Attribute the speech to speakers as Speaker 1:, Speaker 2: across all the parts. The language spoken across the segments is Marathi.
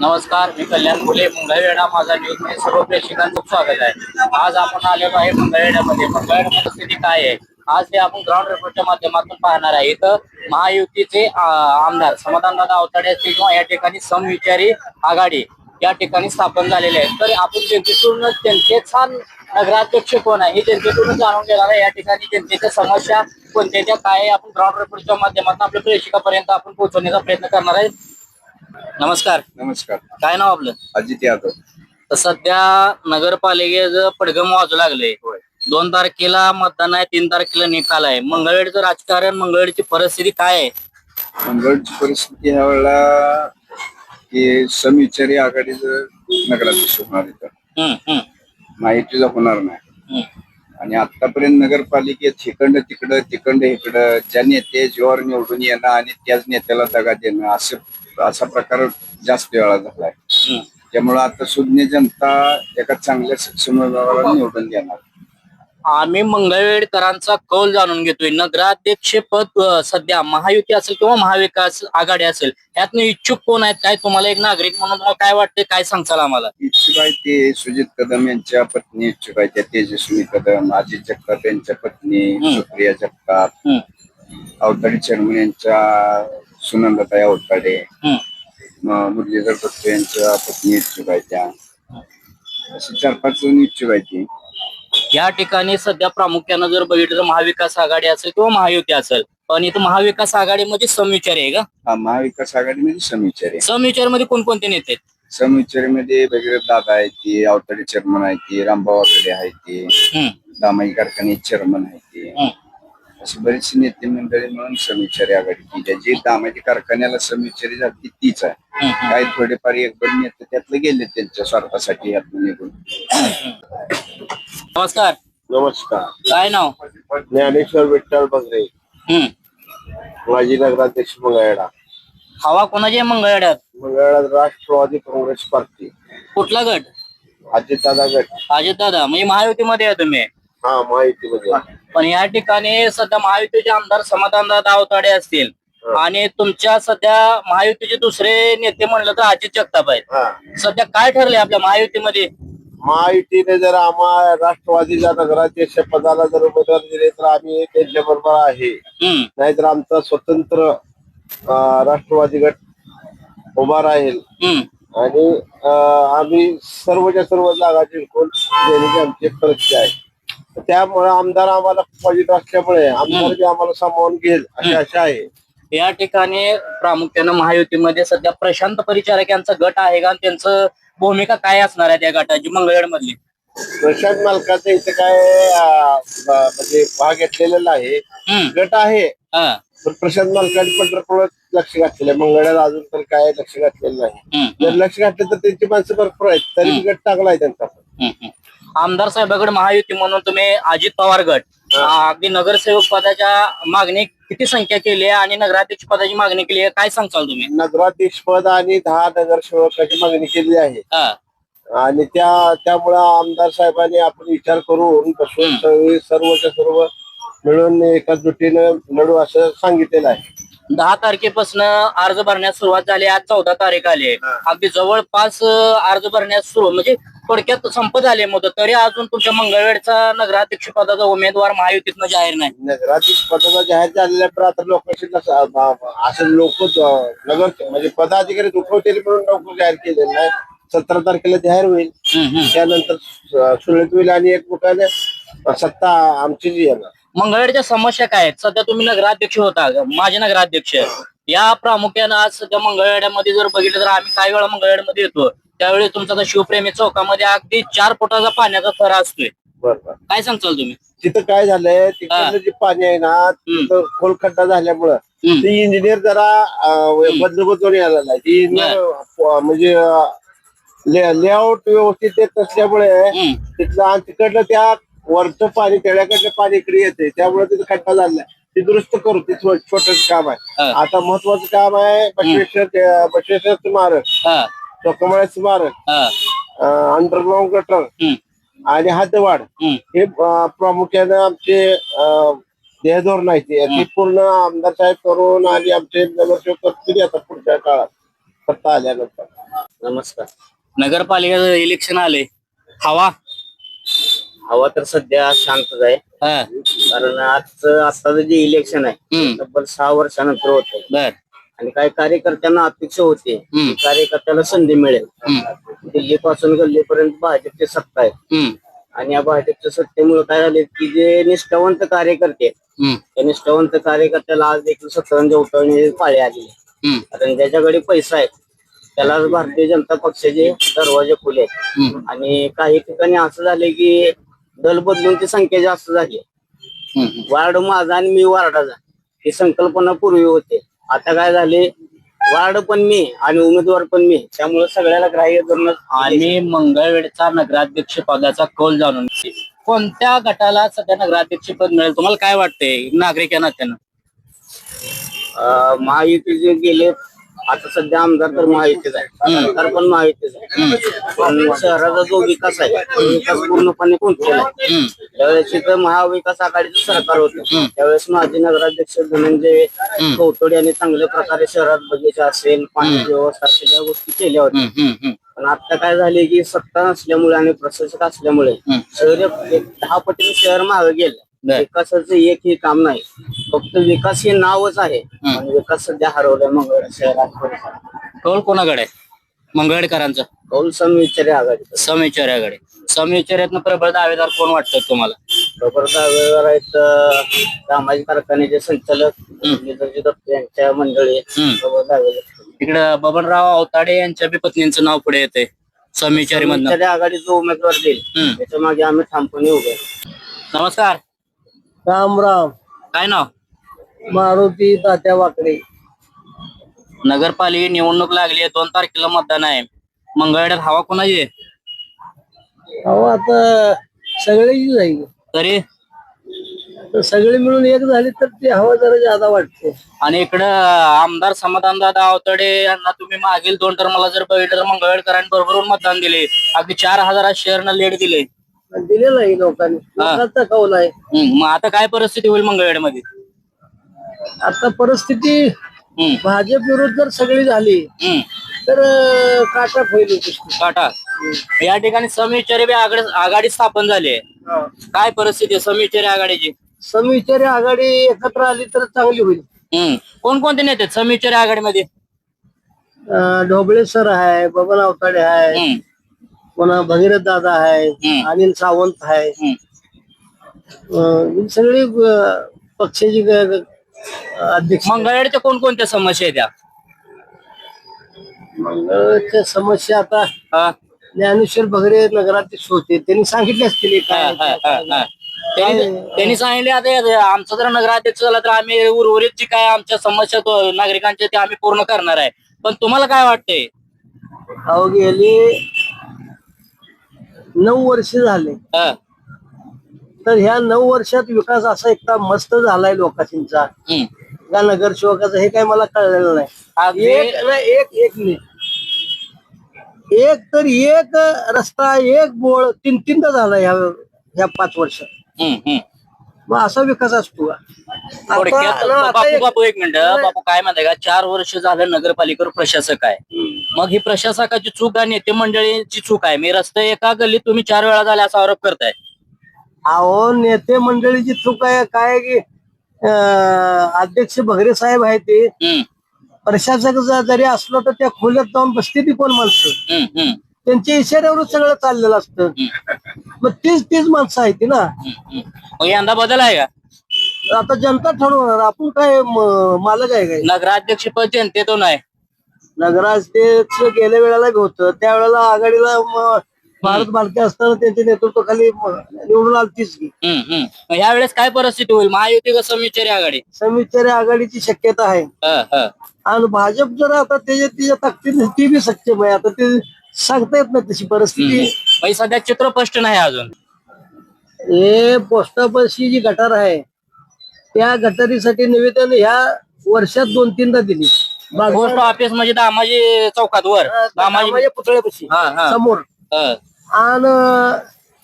Speaker 1: नमस्कार मी कल्याण फुले मंगळवेढा माझा न्यूजमध्ये सर्व प्रेक्षकांचं स्वागत आहे. आज आपण आलेलो आहे मंगळवेढ्यामध्ये मंगळवेढ्यामध्ये स्थिती काय आहे? आज ते आपण ग्राउंड रिपोर्टच्या माध्यमातून पाहणार आहे. इथं महायुतीचे आमदार समाधानदादा अवताडे असतील किंवा या ठिकाणी समविचारी आघाडी या ठिकाणी स्थापन झालेले आहेत. तर आपण जनतेतून छान नगराध्यक्ष कोण आहे हे जनतेतून जाणून घेणार आहे. या ठिकाणी जनतेच्या समस्या कोणत्या त्या काय आहे आपण ग्राउंड रिपोर्टच्या माध्यमातून आपल्या प्रेक्षकापर्यंत आपण पोहोचवण्याचा प्रयत्न करणार आहे. नमस्कार.
Speaker 2: नमस्कार.
Speaker 1: काय नाव आपलं?
Speaker 2: अजित यादव.
Speaker 1: तर सध्या नगरपालिकेचं पडगम वाजू लागले
Speaker 2: होय.
Speaker 1: दोन तारखेला मतदान आहे तीन तारखेला निकाल आहे. मंगळवेडचं राजकारण मंगळवेडची परिस्थिती काय आहे?
Speaker 2: मंगळची परिस्थिती ह्या वेळेला की समविचारी आघाडीचं नगराध्यक्ष होणार इथं
Speaker 1: हम्म, हम्म,
Speaker 2: माहितीला होणार नाही.
Speaker 1: हम्म.
Speaker 2: आणि आतापर्यंत नगरपालिकेत इकडं तिकडं तिकडं इकडं ज्या नेते जीवावर निवडून येणं आणि त्याच नेत्याला दगा देणं असं असा प्रकार जास्त वेळा झालाय. त्यामुळं आता सुज्ञ जनता एका चांगल्या सक्षम उमेदवाराला निवडून देणार.
Speaker 1: आम्ही मंगळवेडकरांचा कौल जाणून घेतोय. नगराध्यक्ष पद सध्या महायुती असेल किंवा महाविकास आघाडी असेल यातनं इच्छुक कोण आहेत काय? तुम्हाला एक नागरिक म्हणून तुम्हाला काय वाटतं काय सांगचाल आम्हाला?
Speaker 2: इच्छुक आहे ते सुजित कदम यांच्या पत्नी इच्छुक आहे त्या तेजस्वी कदम अजित जगताप यांच्या पत्नी. सुप्रिया जगताप अवताडे चेअरमन यांच्या सुनंदताई. म- मुरलीधर दत्त यांच्या पत्नी इच्छुक आहे त्या असे चार पाच जण इच्छुक आहे ती
Speaker 1: या ठिकाणी सध्या प्रामुख्यानं जर बघितलं तर महाविकास आघाडी असेल किंवा महायुती असेल पण इथं महाविकास आघाडीमध्ये समविचारी आहे का?
Speaker 2: हा महाविकास आघाडीमध्ये समविचारी
Speaker 1: समविचारमध्ये कोणकोणते नेते आहेत?
Speaker 2: समविचारीमध्ये भगीरथ दादा आहे ती अवताडे चेअरमन आहे ती रामभाऊ आकडे आहे ती
Speaker 1: हम्म,
Speaker 2: दामाई कारखाने चेअरमन आहे ती
Speaker 1: हम्म.
Speaker 2: अशी बरीचशी नेते मंडळी म्हणून समिचारी आघाडी केली आहे. जी दामाजी कारखान्याला समिचारी झाली तीच आहे. काही थोडेफार एक दोन नेते त्यातले गेले त्यांच्या स्वार्थासाठी यातून निघून.
Speaker 1: नमस्कार.
Speaker 3: नमस्कार.
Speaker 1: काय नाव?
Speaker 3: ज्ञानेश्वर विठ्ठल बगरे.
Speaker 1: हम्म.
Speaker 3: माजी नगराध्यक्ष मंगळवेढा.
Speaker 1: हवा कोणाची आहे मंगळवेढ्यात?
Speaker 3: मंगळवेढा राष्ट्रवादी काँग्रेस पार्टी.
Speaker 1: कुठला गट?
Speaker 3: अजितदादा गट.
Speaker 1: अजित दादा म्हणजे महायुतीमध्ये आहे तुम्ही.
Speaker 3: हा माहितीमध्ये
Speaker 1: पण या ठिकाणी सध्या महायुतीचे आमदार समाधान दादा अवताडे असतील. आणि तुमच्या सध्या महायुतीचे दुसरे नेते म्हणलं तर अजित जगताप आहेत. सध्या काय ठरले आपल्या महायुतीमध्ये?
Speaker 3: महायुतीने जर आम्हा राष्ट्रवादीच्या नगराध्यक्ष पदाला जर उमेदवार दिले तर आम्ही त्यांच्या बरोबर आहे. नाहीतर आमचा स्वतंत्र राष्ट्रवादी गट उभा राहील. आणि आम्ही सर्वच्या सर्व जागा जिंकून देण्याची आमची परिस्थिती आहे. त्यामुळे आमदार आम्हाला पाहिजे असल्यामुळे आमदार बी आम्हाला सामावून घेईल अशी आशा आहे.
Speaker 1: या ठिकाणी प्रामुख्यानं महायुतीमध्ये सध्या प्रशांत परिचारक यांचा गट आहे का? आणि त्यांचं भूमिका काय असणार आहे त्या गटाची मंगळवेड मधली
Speaker 3: प्रशांत मालकाचं इथे काय अं, ब- म्हणजे भाग घेतलेला आहे.
Speaker 1: हम्म.
Speaker 3: गट आहे.
Speaker 1: हा.
Speaker 3: पण प्रशांत मालकाने पंढरपूर लक्ष घातलेलं आहे. मंगळवार अजून तर काय लक्ष घातलेलं नाही.
Speaker 1: हम्म
Speaker 3: जर लक्ष घातलं तर त्यांची माणसं भरपूर आहेत. तरी गट चांगला आहे त्यांचा पण.
Speaker 1: हम्म, हम्म. आमदार साहेबाकडे महायुती म्हणून तुम्ही अजित पवार गट अगदी नगरसेवक पदाच्या मागणी किती संख्या केली आहे आणि नगराध्यक्ष पदाची मागणी केली आहे काय सांगचाल तुम्ही?
Speaker 3: नगराध्यक्ष पद आणि दहा नगरसेवकाची मागणी केली आहे.
Speaker 1: हा.
Speaker 3: आणि त्या त्यामुळे आमदार साहेबांनी आपण विचार करून. सर्व सर्वच्या सर्व मिळून एकत्रितीनं लढू असं सांगितलेलं आहे.
Speaker 1: दहा तारखेपासून अर्ज भरण्यास सुरुवात झाली आज चौदा तारीख आली. आहे. अगदी जवळपास अर्ज भरण्यास सुरू म्हणजे थोडक्यात संपत आले मुदत. तरी अजून तुमच्या मंगळवेडचा नगराध्यक्ष पदाचा उमेदवार महायुतीतनं जाहीर नाही.
Speaker 3: नगराध्यक्ष पदाचा जाहीर झालेल्या पण आता असं लोक नगर म्हणजे पदाधिकारी उठवतील म्हणून लवकर जाहीर केलेलं नाही. सतरा तारखेला जाहीर होईल. त्यानंतर सुरळीत होईल आणि एक प्रकारे सत्ता आमची जी येणार
Speaker 1: मंगळवेडच्या समस्या काय आहेत? सध्या तुम्ही नगराध्यक्ष होता. माझे नगराध्यक्ष या प्रामुख्यानं आज सध्या मंगळवेड्यामध्ये जर बघितलं तर आम्ही काही वेळा मंगळवेड्यामध्ये येतो. त्यावेळी तुमचा शिवप्रेमी चौकामध्ये अगदी चार फुटाचा पाण्याचा थरा असतोय. काय सांगचाल तुम्ही?
Speaker 3: तिथं काय झालंय? तिकडलं जे पाणी आहे ना तिथं खोल खड्डा झाल्यामुळं. ते इंजिनियर जरा अं, बदल बदलून यायला नाही ते इंजिनियर अं, म्हणजे लेआउट व्यवस्थित येत नसल्यामुळे
Speaker 1: हम्म.
Speaker 3: तिथलं आणि तिकडलं त्या वरचं पाणी तेळ्याकडलं पाणी इकडे येते. त्यामुळे तिथं खड्डा झालाय ते दुरुस्त करू ते छोट काम आहे.
Speaker 1: हा.
Speaker 3: आता महत्वाचं काम आहे बसवेश्वर ते- बसवेश्वर स्मारक.
Speaker 1: हा.
Speaker 3: चोकमाळा स्मारक. Underground gutter. आणि हातवाड. हे प्रामुख्याने आमचे अं, ध्येयधोरण आहे ते. ते पूर्ण आमदार साहेब करून आणि आमचे नगरसेवक करतील आता पुढच्या काळात सत्ता आल्यानंतर.
Speaker 4: नमस्कार.
Speaker 1: नगरपालिका इलेक्शन आले. हवा.
Speaker 4: हवा तर सध्या शांतच आहे.
Speaker 1: हा,
Speaker 4: कारण आजचं आताचं जे इलेक्शन आहे
Speaker 1: हम्म,
Speaker 4: तब्बल सहा वर्षानंतर होत
Speaker 1: बर.
Speaker 4: आणि काही कार्यकर्त्यांना अपेक्षा होती
Speaker 1: हम्म.
Speaker 4: की कार्यकर्त्याला संधी मिळेल.
Speaker 1: हम्म,
Speaker 4: दिल्लीपासून गल्लीपर्यंत भाजपची सत्ता आहे
Speaker 1: हम्म,
Speaker 4: आणि या भाजपच्या सत्तेमुळे काय झाले की जे निष्ठावंत कार्यकर्ते आहेत,
Speaker 1: हम्म,
Speaker 4: त्या निष्ठावंत कार्यकर्त्याला आज देखील सत्तांची उठवण्याची पाळी आली
Speaker 1: हम्म,
Speaker 4: कारण ज्याच्याकडे पैसा आहे त्याला भारतीय जनता पक्षाचे दरवाजे खुले आहेत.
Speaker 1: हम्म,
Speaker 4: आणि काही ठिकाणी असं झाले की दल बदलूनची संख्या जास्त झाली. वार्ड माझा आणि मी वार्डाचा. ही संकल्पना पूर्वी होते. आता काय झाले? वार्ड पण मी आणि उमेदवार पण मी. त्यामुळे सगळ्याला ग्राह्य धरून
Speaker 1: आणि मंगळवेडचा नगराध्यक्ष पदाचा कौल जाणून. कोणत्या गटाला सध्या नगराध्यक्ष पद मिळेल? तुम्हाला काय वाटतंय? नागरिक या नात्यानं.
Speaker 4: अं, महायुती जे गेले आता सध्या आमदार तर महायुतीच आहे. सरकार पण महायुतीच आहे. पण शहराचा जो विकास आहे तो विकास पूर्णपणे आहे.
Speaker 1: हम्म,
Speaker 4: त्यावेळेस इथं महाविकास आघाडीचं सरकार होतं त्यावेळेस माजी नगराध्यक्ष धनंजय कौतोडे यांनी चांगल्या प्रकारे शहरात बगीचा असेल पाण्याची व्यवस्था असेल या गोष्टी केल्या होत्या. पण आता काय झाले की सत्ता नसल्यामुळे आणि प्रशासक असल्यामुळे. शहर एक दहा पटीने शहर मागे गेलं. विकासाचं एक हे काम नाही. फक्त विकास हे नावच आहे.
Speaker 1: हम्म.
Speaker 4: पण विकास सध्या हरवलाय मंगळ शहरात
Speaker 1: कौल कोणाकडे आहे? मंगळवेडकरांचा
Speaker 4: कौल समविचारी आघाडी.
Speaker 1: समेचार्याकडे समेचार्यातनं प्रबळ दावेदार कोण वाटतं तुम्हाला?
Speaker 4: प्रबळ आवेदवार आहेत अं, सामाजिक कारखान्याचे संचालक निधनजी दत्त यांच्या मंडळी
Speaker 1: हम्म.
Speaker 4: प्रबळ आवेदवार.
Speaker 1: इकडं बबनराव अवताडे यांच्या बी पत्नींचं नाव पुढे येते समेचारी मधनं.
Speaker 4: समविचारी आघाडी जो उमेदवार देईल. त्याच्यामागे आम्ही ठामपणे उभे आहे.
Speaker 1: नमस्कार.
Speaker 5: राम राम.
Speaker 1: काय नाव?
Speaker 5: मारुती तात्या वाकडे.
Speaker 1: नगरपालिका निवडणूक लागली आहे दोन तारखेला मतदान आहे. मंगळवेड्यात हवा कोणाची? आहे?
Speaker 5: अहो आता सगळेच जाईल.
Speaker 1: तरी?
Speaker 5: तर सगळे मिळून एक झाली तर ती हवा जरा जादा वाटते
Speaker 1: आणि इकडं आमदार समाधान दादा अवतडे यांना तुम्ही मागील दोन टर्मला जर बघितलं तर मंगळवेडकरांबरोबर मतदान दिले. अगदी चार हजारात शेअरनं लेट दिले.
Speaker 5: दिलेलं आहे लोकांनी. लोकांचा कौल आहे.
Speaker 1: हम्म, मग आता काय परिस्थिती होईल मंगळवेडमध्ये
Speaker 5: आता परिस्थिती भाजप विरोध जर सगळी झाली तर काटा होईल.
Speaker 1: टाटा या ठिकाणी समिचारी बी आघाडी आघाडी स्थापन झाली आहे. काय परिस्थिती आहे समिचारी आघाडीची?
Speaker 5: समविचारी आघाडी एकत्र आली तर चांगली होईल.
Speaker 1: कोणकोणते नेते आहेत समिचारी आघाडीमध्ये?
Speaker 5: ढोबळे सर आहे बबन अवताडे आहे पुन्हा भगीरथ दादा आहे. अनिल सावंत आहे. सगळी पक्षाची अध्यक्ष.
Speaker 1: मंगळवेडच्या कोणकोणत्या समस्या आहेत त्या
Speaker 5: मंगळच्या समस्या आता
Speaker 1: हा?
Speaker 5: ज्ञानेश्वर भगरे नगराध्यक्ष होते. त्यांनी सांगितले असतील हे
Speaker 1: हा,
Speaker 5: काय
Speaker 1: हा, हा, हा. त्यांनी त्यांनी सांगितले आता हे आमचा जर नगराध्यक्ष झाला तर आम्ही उर्वरित जी काय आमच्या समस्या तो- नागरिकांच्या ते आम्ही पूर्ण करणार आहे. पण तुम्हाला काय वाटतंय?
Speaker 5: अहो गेली नऊ वर्ष झाले.
Speaker 1: हा,
Speaker 5: तर ह्या नऊ वर्षात विकास असा एकदा मस्त झालाय लोकांचा.
Speaker 1: हम्म.
Speaker 5: का नगरसेवकाचं हे काय मला कळलेलं नाही. एक ना एक एक मिनिट एक तर एक रस्ता एक बोळ तीन तीनदा झाला ह्या ह्या पाच वर्षात. मग असा विकास असतो आता- आता
Speaker 1: बापू
Speaker 5: एक-
Speaker 1: बापू एक मिनिट. बापू काय म्हणताय का? चार वर्ष झालं नगरपालिकेवर प्रशासक आहे. मग ही प्रशासकाची चूक आहे नेते मंडळीची चूक आहे. मी रस्ते एका गल्लीत तुम्ही चार वेळा झाले असा आरोप करताय.
Speaker 5: अहो नेते मंडळीची चूक आहे काय आहे की अध्यक्ष भगरे साहेब आहे ते. प्रशासक जरी असलो तर त्या खोल्यात जाऊन बसते ती कोण माणसं? त्यांच्या इशाऱ्यावरच सगळं चाललेलं असतं. मग तीच तीच माणसं आहेत ती ना.
Speaker 1: मग यंदा बदल आहे का?
Speaker 5: आता जनता ठरवणार आपण काय म- मालक आहे काय?
Speaker 1: नगराध्यक्ष पद जनतेतून आहे.
Speaker 5: नगराज तेच गेल्या वेळेला बी होतं. त्यावेळेला आघाडीला म- भारत बालके असताना त्यांच्या नेतृत्वाखाली निवडून आलतीच की.
Speaker 1: हम्म, हम्म. मग ह्या वेळेस काय परिस्थिती होईल? महायुती का समिचारी आघाडी?
Speaker 5: समिचारी आघाडीची शक्यता आहे.
Speaker 1: हा, हा.
Speaker 5: आणि भाजप जर आता त्याच्या तिच्या ताकदीने ती बी सक्षम आहे. आता ते सांगता येत नाही तशी परिस्थिती.
Speaker 1: म्हणजे सध्या चित्र स्पष्ट नाही अजून.
Speaker 5: हे पोस्टापाशी जी गटार आहे त्या गटारीसाठी निवेदन ह्या वर्षात दोन तीनदा दिली.
Speaker 1: पोस्ट ऑफिस म्हणजे दामाजी चौकात वर. दामाजी
Speaker 5: पुतळ्यापाशी. समोर. आणि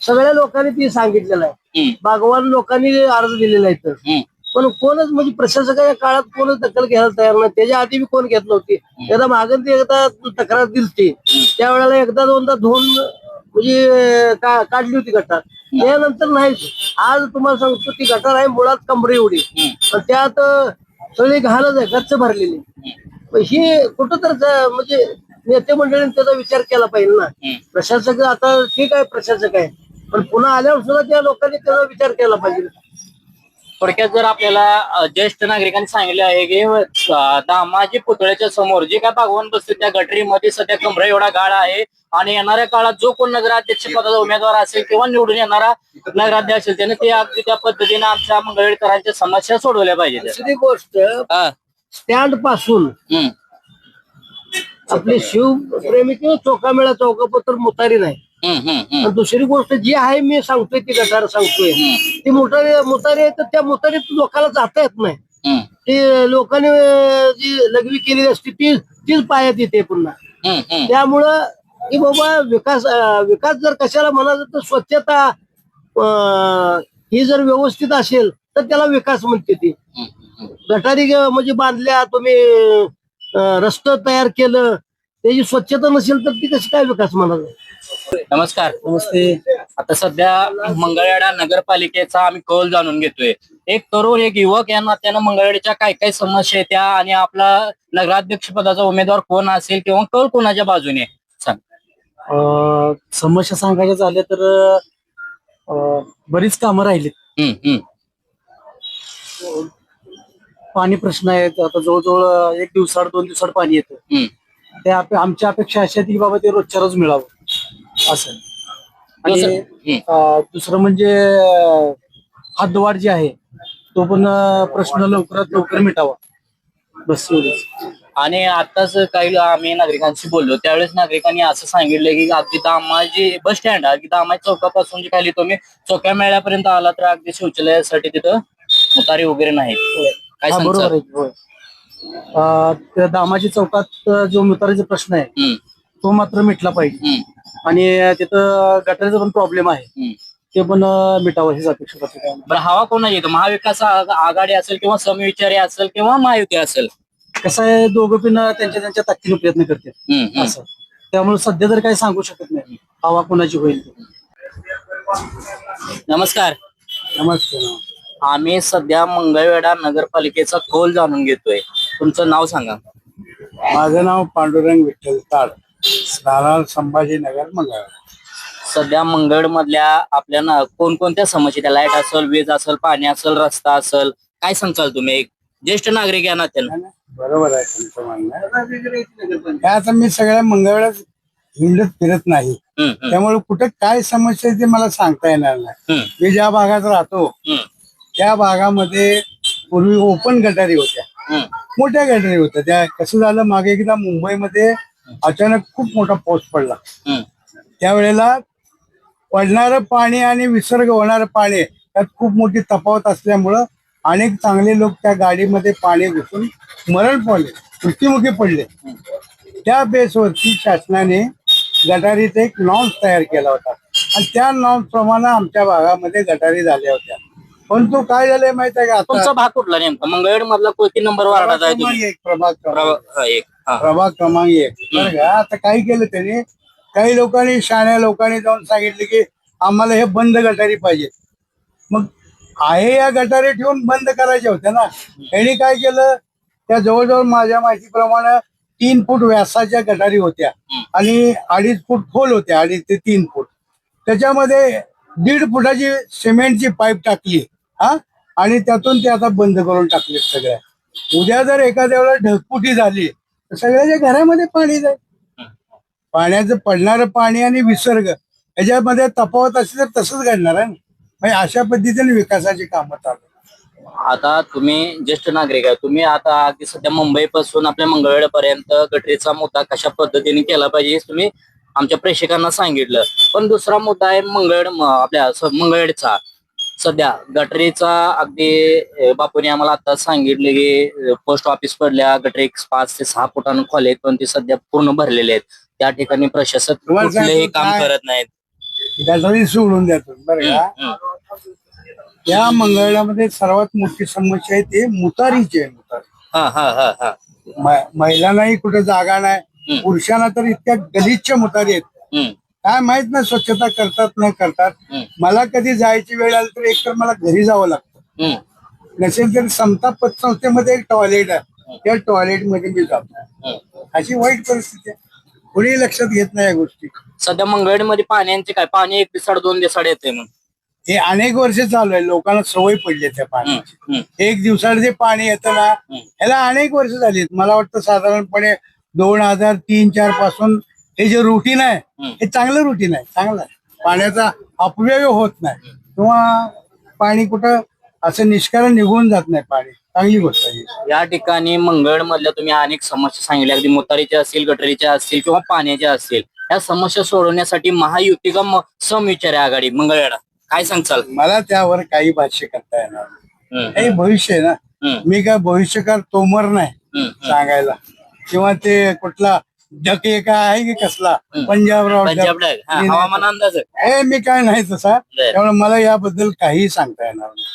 Speaker 5: सगळ्या लोकांनी ती सांगितलेलं आहे. बागवान लोकांनी अर्ज दिलेला आहे.
Speaker 1: हम्म.
Speaker 5: पण कोणच म्हणजे प्रशासकाच्या काळात कोणच दखल घ्यायला तयार नाही. त्याच्या आधी बी कोण घेत नव्हती. एकदा मागं ती एकदा तक्रार दिलती. त्यावेळेला एकदा दोनदा धुवून म्हणजे काढली होती गटार. त्यानंतर नाहीच आज तुम्हाला सांगतो ती गटार आहे मुळात कमरे एवढी. पण त्यात सगळी घालच आहे गच्च भरलेली. पण ही कुठं तर म्हणजे नेते मंडळीने त्याचा विचार केला पाहिजे ना. प्रशासक आता ठीक आहे प्रशासक आहे. पण पुन्हा आल्यावर सुद्धा त्या लोकांनी त्याचा विचार केला पाहिजे.
Speaker 1: थोडक्यात जर आपल्याला ज्येष्ठ नागरिकांनी सांगितले आहे की दामाजी पुतळ्याच्या समोर जे काय भगवान बसते त्या गटरीमध्ये सध्या कमरा एवढा गाळा आहे आणि येणाऱ्या काळात जो कोण नगराध्यक्ष पदाचा उमेदवार असेल किंवा निवडून येणारा नगराध्यक्ष असेल त्याने ते अगदी त्या पद्धतीने आमच्या मंगळवेळकरांच्या समस्या सोडवल्या पाहिजेत.
Speaker 5: दुसरी गोष्ट.
Speaker 1: स्टँडपासून.
Speaker 5: आपले शिवप्रेमी किंवा चौकामेळा चौकापत्र मुतारी नाही. आणि दुसरी गोष्ट जी आहे मी सांगतोय ती गटार सांगतोय. ती मुतारी मुतारी आहे तर त्या मुतारीत लोकांना जाता येत नाही. ते लोकांनी जी लघवी केलेली असते ती तीच पायात येते पुन्हा. त्यामुळं की बाबा विकास विकास जर कशाला म्हणायचं तर स्वच्छता ही जर व्यवस्थित असेल तर त्याला विकास म्हणते ती. गटारी म्हणजे बांधल्या तुम्ही रस्तं तयार केलं त्याची स्वच्छता नसेल तर ती कशी काय विकास म्हणायचं
Speaker 1: नमस्कार. नमस्ते. आता सध्या मंगळवेढा नगरपालिकेचा आम्ही कौल जाणून घेतोय. एक तरुण एक युवक या नात्यानं मंगळवेढ्याच्या काय काय समस्या आहेत त्या आणि आपला नगराध्यक्ष पदाचा उमेदवार कोण असेल किंवा कौल कोणाच्या बाजूने? सांग.
Speaker 6: अं, समस्या सांगायच्या झाल्या तर अं, बरीच कामं राहिलीत.
Speaker 1: हम्म, हम्म,
Speaker 6: पाणी प्रश्न आहेत. आता जवळजवळ एक दिवसाड दोन दिवसाड पाणी येतं. ते आप- आमच्या अपेक्षा अशा आहेत की बाबा ते रोजच्या रोज मिळावं. असं. आणि. अं, दुसरं म्हणजे अं, हद्दवाढ जी आहे तो पण अं, प्रश्न लवकरात लवकर मिटावा. बस एवढंच.
Speaker 1: आणि आताच काही आम्ही नागरिकांशी बोललो. त्यावेळेस नागरिकांनी असं सांगितलं की अगदी दामाजी बस स्टँड अगदी दामाजी चौकापासून जे खाली तुम्ही चौक्या मेळ्यापर्यंत आला तर अगदी शौचालयासाठी तिथं मुतारी वगैरे नाहीत. काय
Speaker 6: हा, बरोबर
Speaker 1: सांगता
Speaker 6: आहे होय. अं, त्या दामाजी चौकात अं, जो मुतारीचा प्रश्न आहे तो मात्र मिटला पाहिजे. आणि तिथं गटारीचा पण प्रॉब्लेम आहे. ते पण अं, मिटावं हीच अपेक्षा करतो.
Speaker 1: बरं हवा कोणाची येतो? महाविकास आघाडी असेल किंवा समविचारी असेल किंवा महायुती असेल?
Speaker 6: कसं आहे दोघं पण त्यांच्या त्यांच्या ताकदीने प्रयत्न
Speaker 1: हम्म, हम्म.
Speaker 6: असं. त्यामुळे सध्या तर काही सांगू शकत नाही. हवा कोणाची होईल ते.
Speaker 1: नमस्कार.
Speaker 6: नमस्ते.
Speaker 1: आम्ही सध्या मंगळवेढा नगरपालिकेचा खोल जाणून घेतोय. तुमचं नाव सांगा.
Speaker 7: माझं नाव पांडुरंग विठ्ठल ताड राहणार संभाजीनगर मंगळ
Speaker 1: सध्या मंगळ मधल्या आपल्या ना कोणकोणत्या समस्या लाइट असेल वीज असेल पाणी असेल रस्ता असेल काय सांगचाल तुम्ही? एक ज्येष्ठ नागरिक या नात्यानं
Speaker 7: बरोबर आहे तुमचं म्हणणं. हे आता मी सगळ्या मंगळवेळाच हिंडत फिरत नाही.
Speaker 1: हम्म, हम्म,
Speaker 7: त्यामुळे कुठे काय समस्या आहे ते मला सांगता येणार नाही.
Speaker 1: हम्म,
Speaker 7: मी ज्या भागात राहतो
Speaker 1: हम्म,
Speaker 7: त्या भागामध्ये पूर्वी ओपन गटारी होत्या. मोठ्या गटारी होत्या. त्या कसं झालं मागे एकदा मुंबईमध्ये अचानक खूप मोठा पाऊस पडला. त्यावेळेला पडणारं पाणी आणि विसर्ग होणारं पाणी त्यात खूप मोठी तफावत असल्यामुळं अनेक चांगले लोक त्या गाडीमध्ये पाणी घुसून मरण पडले मृत्युमुखी पडले. त्या बेसवरती शासनाने गटारीत एक नॉर्म्स तयार केला होता. आणि त्या नॉर्म्स प्रमाणे आमच्या भागामध्ये गटारी झाल्या होत्या. पण तो काय झालंय माहीत आहे का
Speaker 1: तुमचा भाग कुठला नेमका? मंगळवेढ मधला कोणती नंबर वार्डात आहे
Speaker 7: प्रभाग
Speaker 1: तुम्ही
Speaker 7: क्रमांक एक प्रभाग क्रमांक
Speaker 1: प्रभा- एक हा.
Speaker 7: प्रभाग क्रमांक एक. बरं का? आता काय केलं त्यांनी? काही लोकांनी शाण्या लोकांनी जाऊन सांगितले की आम्हाला हे बंद गटारी पाहिजे. मग आहे या गटारी ठेवून बंद करायच्या होत्या ना? त्यांनी काय केलं? त्या जवळजवळ माझ्या माहितीप्रमाणे तीन फूट व्यासाच्या गटारी होत्या आणि अडीच फूट खोल होत्या अडीच ते तीन फूट. त्याच्यामध्ये दीड फुटाची सिमेंटची पाईप टाकली. हा? आणि त्यातून ते आता बंद करून टाकले सगळ्या. उद्या जर एखाद्या वेळेला ढगपुटी झाली तर सगळ्याच्या घरामध्ये पाणी जाईल पाण्याचं पडणारं पाणी आणि विसर्ग याच्यामध्ये तफावत असेल तर तसंच घडणार आहे ना? म्हणजे अशा पद्धतीने विकासाची कामं चालू
Speaker 1: आता तुम्ही ज्येष्ठ नागरिक आहे तुम्ही आता अगदी सध्या मुंबई पासून आपल्या मंगळवेढ पर्यंत गटरीचा मुद्दा कशा पद्धतीने केला पाहिजे तुम्ही आमच्या प्रेक्षकांना सांगितलं. पण दुसरा मुद्दा आहे मंगळ आपल्या स- सध्या गटरीचा अगदी बापूने आम्हाला आता सांगितले की पोस्ट ऑफिस पडल्या गटरी पाच ते सहा फुटांना खोले आहेत पण ते सध्या पूर्ण भरलेले आहेत. त्या ठिकाणी प्रशासक कुठलेही काम करत नाहीत.
Speaker 7: गटारी सोडून देतो बरं का? या मंगळामध्ये सर्वात मोठी समस्या आहे ते मुतारीची आहे मुतारी.
Speaker 1: हा हा हा हा.
Speaker 7: म- महिलांनाही कुठे जागा नाही. पुरुषांना तर इतक्या गलिच्छ मुतारी आहेत.
Speaker 1: हम्म,
Speaker 7: काय माहीत नाही स्वच्छता करतात न करतात. मला कधी जायची वेळ आली तर एकतर मला घरी जावं लागतं. नसेल तर समता पतसंस्थेमध्ये एक टॉयलेट आहे. त्या टॉयलेटमध्ये मी जातो. अशी वाईट परिस्थिती आहे. कोणी लक्षात घेत नाही या गोष्टी.
Speaker 1: सध्या मंगळवेढमध्ये पाण्याचे काय पाणी एक दिवसाड दोन दिवसाड येते मग.
Speaker 7: हे अनेक वर्ष चालू आहे. लोकांना सवय पडली त्या पाण्याची. एक दिवसाड जे पाणी येतं ना ह्याला अनेक वर्ष झालीत मला वाटतं साधारणपणे दोन हजार तीन चारपासून हे जे रुटीन आहे हे चांगलं रुटीन आहे चांगलं आहे. पाण्याचा अपव्यय होत नाही. किंवा पाणी कुठं असं निष्कारण निघून जात नाही पाणी. चांगली गोष्ट आहे.
Speaker 1: या ठिकाणी मंगळ मधल्या तुम्ही अनेक समस्या सांगितल्या. अगदी मोतारीच्या असतील गटरीच्या असतील किंवा पाण्याच्या असतील. या समस्या सोडवण्यासाठी महायुती का म- समविचार आहे आघाडी मंगळवेढा काय सांगचाल
Speaker 7: मला त्यावर काही भाष्य करता येणार नाही. हे भविष्य आहे ना.
Speaker 1: हम्म,
Speaker 7: मी काय भविष्यकार तोमर नाही
Speaker 1: हम्म,
Speaker 7: सांगायला. किंवा ते कुठला डके काय आहे की कसला पंजाबराव
Speaker 1: पंजाब
Speaker 7: डक.
Speaker 1: डाग हा,
Speaker 7: मी नाही.
Speaker 1: हवामान अंदाज आहे.
Speaker 7: हे मी काय नाही तसा
Speaker 1: बरं.
Speaker 7: त्यामुळे मला याबद्दल काही सांगता येणार नाही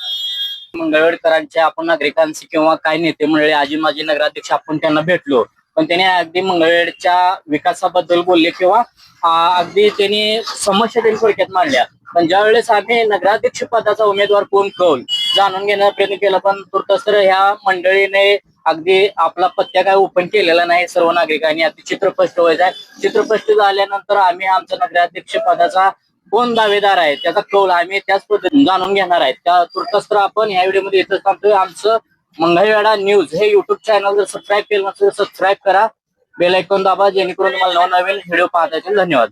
Speaker 1: मंगळवेडकरांच्या आपण नागरिकांशी किंवा काय नेते मंडळी आजी माजी नगराध्यक्ष आपण त्यांना भेटलो पण त्यांनी अगदी मंगळवेडच्या विकासाबद्दल बोलले किंवा आ, अगदी त्यांनी समस्या त्यांनी थोडक्यात मांडल्या पण ज्या वेळेस आम्ही नगराध्यक्ष पदाचा उमेदवार कोण कौल जाणून घेण्याचा प्रयत्न केला पण तुर्तस तर ह्या मंडळीने अगदी आपला पत्त्या काय ओपन केलेला नाही सर्व नागरिकांनी. अगदी चित्रपष्ट व्हायचं आहे. चित्रपष्ट झाल्यानंतर आम्ही आमचा नगराध्यक्ष पदाचा कोण दावेदार आहे? त्याचा कौल आम्ही त्याच पद्धतीने जाणून घेणार आहे. त्या तुर्तस्त्र तर आपण ह्या व्हिडिओमध्ये येतच सांगतोय. आमचं मंगळवेडा न्यूज हे युट्यूब चॅनल जर सबस्क्राईब केलं नसेल तर सबस्क्राईब करा. बेल ऐकून दाबा जेणेकरून तुम्हाला नवनवीन व्हिडिओ पाहता येतील. धन्यवाद.